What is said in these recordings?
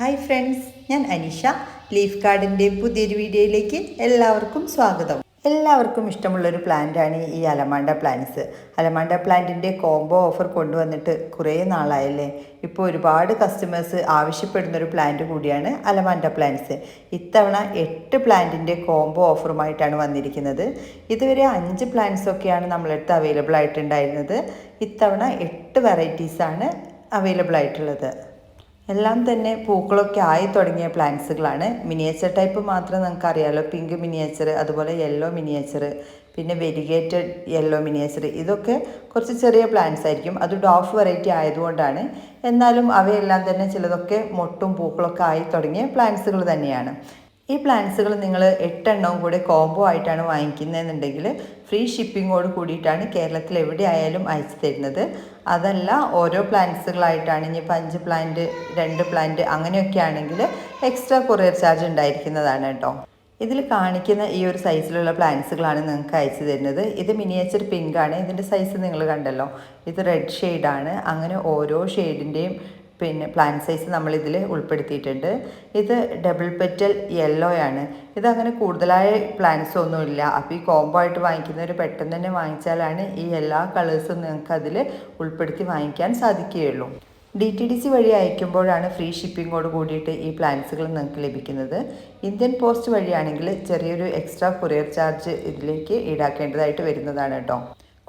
Hi friends ഞാൻ Anisha. Leaf കാർഡിന്റെ പുതിയൊരു വീഡിയോയിലേക്ക് എല്ലാവർക്കും സ്വാഗതം. എല്ലാവർക്കും ഇഷ്ടമുള്ളൊരു പ്ലാന്റാണ് ഈ അലമാണ്ട പ്ലാന്റ്സ് അലമാണ്ട പ്ലാന്റിന്റെ കോംബോ ഓഫർ കൊണ്ടുവന്നിട്ട് കുറേ നാളായല്ലേ? ഇപ്പോൾ ഒരുപാട് കസ്റ്റമേഴ്സ് ആവശ്യപ്പെടുന്ന ഒരു പ്ലാന്റ് കൂടിയാണ് അലമാണ്ട പ്ലാന്റ്സ് ഇത്തവണ എട്ട് പ്ലാന്റിന്റെ കോംബോ ഓഫറുമായിട്ടാണ് വന്നിരിക്കുന്നത്. ഇതുവരെ അഞ്ച് പ്ലാന്റ്സ് ഒക്കെയാണ് നമ്മളടുത്ത് അവൈലബിൾ ആയിട്ടുണ്ടായിരുന്നത്. ഇത്തവണ എട്ട് വെറൈറ്റീസാണ് അവൈലബിൾ ആയിട്ടുള്ളത്. എല്ലാം തന്നെ പൂക്കളൊക്കെ ആയി തുടങ്ങിയ പ്ലാന്റ്സുകളാണ്. മിനിയേച്ചർ ടൈപ്പ് മാത്രം നമുക്ക് അറിയാലോ പിങ്ക് മിനിയേച്ചർ അതുപോലെ യെല്ലോ മിനിയേച്ചർ പിന്നെ വെരിഗേറ്റഡ് യെല്ലോ മിനിയേച്ചർ. ഇതൊക്കെ കുറച്ച് ചെറിയ പ്ലാന്റ്സ് ആയിരിക്കും. അത് ഡോഫ് വെറൈറ്റി ആയതുകൊണ്ടാണ്. എന്നാലും അവയെല്ലാം തന്നെ ചിലതൊക്കെ മൊട്ടും പൂക്കളൊക്കെ ആയി തുടങ്ങിയ പ്ലാന്റ്സുകൾ തന്നെയാണ്. ഈ പ്ലാന്റ്സുകൾ നിങ്ങൾ എട്ടെണ്ണവും കൂടെ കോംബോ ആയിട്ടാണ് വാങ്ങിക്കുന്നതെന്നുണ്ടെങ്കിൽ ഫ്രീ ഷിപ്പിങ്ങോട് കൂടിയിട്ടാണ് കേരളത്തിൽ എവിടെയായാലും അയച്ചു തരുന്നത്. അതല്ല ഓരോ പ്ലാന്റ്സുകളായിട്ടാണ് ഇനിയിപ്പോൾ അഞ്ച് പ്ലാന്റ് രണ്ട് പ്ലാന്റ് അങ്ങനെയൊക്കെ ആണെങ്കിൽ എക്സ്ട്രാ കൊറിയർ ചാർജ് ഉണ്ടായിരിക്കുന്നതാണ് കേട്ടോ. ഇതിൽ കാണിക്കുന്ന ഈ ഒരു സൈസിലുള്ള പ്ലാന്റ്സുകളാണ് നിങ്ങൾക്ക് അയച്ചു തരുന്നത്. ഇത് മിനിയേച്ചർ പിങ്ക് ആണ്. ഇതിന്റെ സൈസ് നിങ്ങൾ കണ്ടല്ലോ. ഇത് റെഡ് ഷെയ്ഡാണ് അങ്ങനെ ഓരോ ഷെയ്ഡിന്റെയും പിന്നെ പ്ലാന്റ് സൈസ് നമ്മൾ ഇതിൽ ഉൾപ്പെടുത്തിയിട്ടുണ്ട്. ഇത് ഡബിൾ പെറ്റൽ യെല്ലോ ആണ്. ഇതങ്ങനെ കൂടുതലായ പ്ലാന്റ്സ് ഒന്നുമില്ല. അപ്പോൾ ഈ കോംബോ ആയിട്ട് വാങ്ങിക്കുന്നവർ പെട്ടെന്ന് തന്നെ വാങ്ങിച്ചാലാണ് ഈ എല്ലാ കളേഴ്സും നിങ്ങൾക്ക് അതിൽ ഉൾപ്പെടുത്തി വാങ്ങിക്കാൻ സാധിക്കുകയുള്ളൂ. ഡി ടി ഡി സി വഴി അയക്കുമ്പോഴാണ് ഫ്രീ ഷിപ്പിങ്ങോട് കൂടിയിട്ട് ഈ പ്ലാൻസുകൾ നിങ്ങൾക്ക് ലഭിക്കുന്നത്. ഇന്ത്യൻ പോസ്റ്റ് വഴിയാണെങ്കിൽ ചെറിയൊരു എക്സ്ട്രാ കൊറിയർ ചാർജ് ഇതിലേക്ക് ഈടാക്കേണ്ടതായിട്ട് വരുന്നതാണ് കേട്ടോ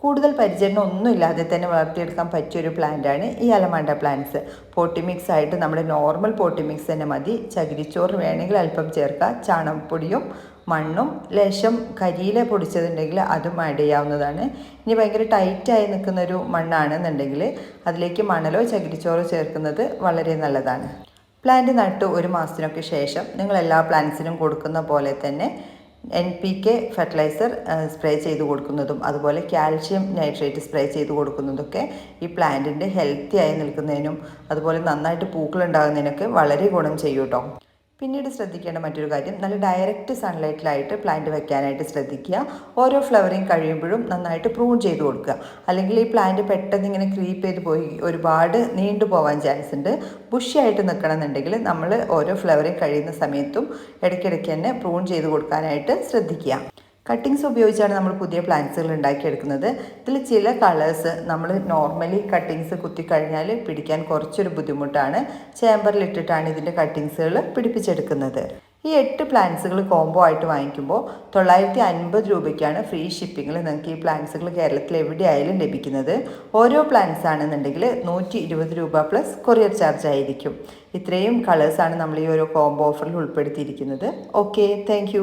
കൂടുതൽ പരിചരണം ഒന്നുമില്ലാതെ തന്നെ വളർത്തിയെടുക്കാൻ പറ്റിയൊരു പ്ലാന്റാണ് ഈ അലമാണ്ട പ്ലാന്റ്സ്. പോട്ടിമിക്സ് ആയിട്ട് നമ്മുടെ നോർമൽ പോട്ടിമിക്സ് തന്നെ മതി. ചകിരിച്ചോറ് വേണമെങ്കിൽ അല്പം ചേർക്കുക ചാണകപ്പൊടിയും മണ്ണും ലേശം കരിയില പൊടിച്ചതുണ്ടെങ്കിൽ അതും ആഡ് ചെയ്യാവുന്നതാണ്. ഇനി ഭയങ്കര ടൈറ്റായി നിൽക്കുന്ന ഒരു മണ്ണാണെന്നുണ്ടെങ്കിൽ അതിലേക്ക് മണലോ ചകിരിച്ചോറോ ചേർക്കുന്നത് വളരെ നല്ലതാണ്. പ്ലാന്റ് നട്ട് ഒരു മാസത്തിനൊക്കെ ശേഷം നിങ്ങൾ എല്ലാ പ്ലാന്റ്സിനും കൊടുക്കുന്ന പോലെ തന്നെ N P K fertiliser spray ചെയ്ത് കൊടുക്കുന്നതും അതുപോലെ കാൽഷ്യം നൈട്രേറ്റ് സ്പ്രേ ചെയ്ത് കൊടുക്കുന്നതൊക്കെ ഈ പ്ലാന്റിന്റെ ഹെൽത്തി ആയി നിൽക്കുന്നതിനും അതുപോലെ നന്നായിട്ട് പൂക്കൾ ഉണ്ടാകുന്നതിനൊക്കെ വളരെ ഗുണം ചെയ്യും കേട്ടോ പിന്നീട് ശ്രദ്ധിക്കേണ്ട മറ്റൊരു കാര്യം നല്ല ഡയറക്റ്റ് സൺലൈറ്റിലായിട്ട് പ്ലാന്റ് വെക്കാനായിട്ട് ശ്രദ്ധിക്കുക. ഓരോ ഫ്ലവറിങ് കഴിയുമ്പോഴും നന്നായിട്ട് പ്രൂൺ ചെയ്ത് കൊടുക്കുക. അല്ലെങ്കിൽ ഈ പ്ലാന്റ് പെട്ടെന്ന് ഇങ്ങനെ ക്രീപ്പ് ചെയ്ത് പോയി ഒരുപാട് നീണ്ടു പോകാൻ ചാൻസ് ഉണ്ട്. ബുഷിയായിട്ട് നിൽക്കണമെന്നുണ്ടെങ്കിൽ നമ്മൾ ഓരോ ഫ്ലവറിങ് കഴിയുന്ന സമയത്തും ഇടയ്ക്കിടയ്ക്ക് തന്നെ പ്രൂൺ ചെയ്ത് കൊടുക്കാനായിട്ട് ശ്രദ്ധിക്കുക. കട്ടിങ്സ് ഉപയോഗിച്ചാണ് നമ്മൾ പുതിയ പ്ലാന്റ്സുകൾ ഉണ്ടാക്കിയെടുക്കുന്നത്. ഇതിൽ ചില കളേഴ്സ് നമ്മൾ നോർമലി കട്ടിങ്സ് കുത്തിക്കഴിഞ്ഞാൽ പിടിക്കാൻ കുറച്ചൊരു ബുദ്ധിമുട്ടാണ്. ചേമ്പറിലിട്ടിട്ടാണ് ഇതിന്റെ കട്ടിങ്സുകൾ പിടിപ്പിച്ചെടുക്കുന്നത്. ഈ എട്ട് പ്ലാന്റ്സുകൾ കോംബോ ആയിട്ട് വാങ്ങിക്കുമ്പോൾ തൊള്ളായിരത്തി അൻപത് രൂപയ്ക്കാണ് ഫ്രീ ഷിപ്പിങ്ങിൽ നിങ്ങൾക്ക് ഈ പ്ലാന്റ്സുകൾ കേരളത്തിൽ എവിടെയായാലും ലഭിക്കുന്നത്. ഓരോ പ്ലാന്റ്സ് ആണെന്നുണ്ടെങ്കിൽ നൂറ്റി ഇരുപത് രൂപ പ്ലസ് കൊറിയർ ചാർജ് ആയിരിക്കും. ഇത്രയും കളേഴ്സാണ് നമ്മൾ ഈ ഓരോ കോംബോ ഓഫറിൽ ഉൾപ്പെടുത്തിയിരിക്കുന്നത്. Okay thank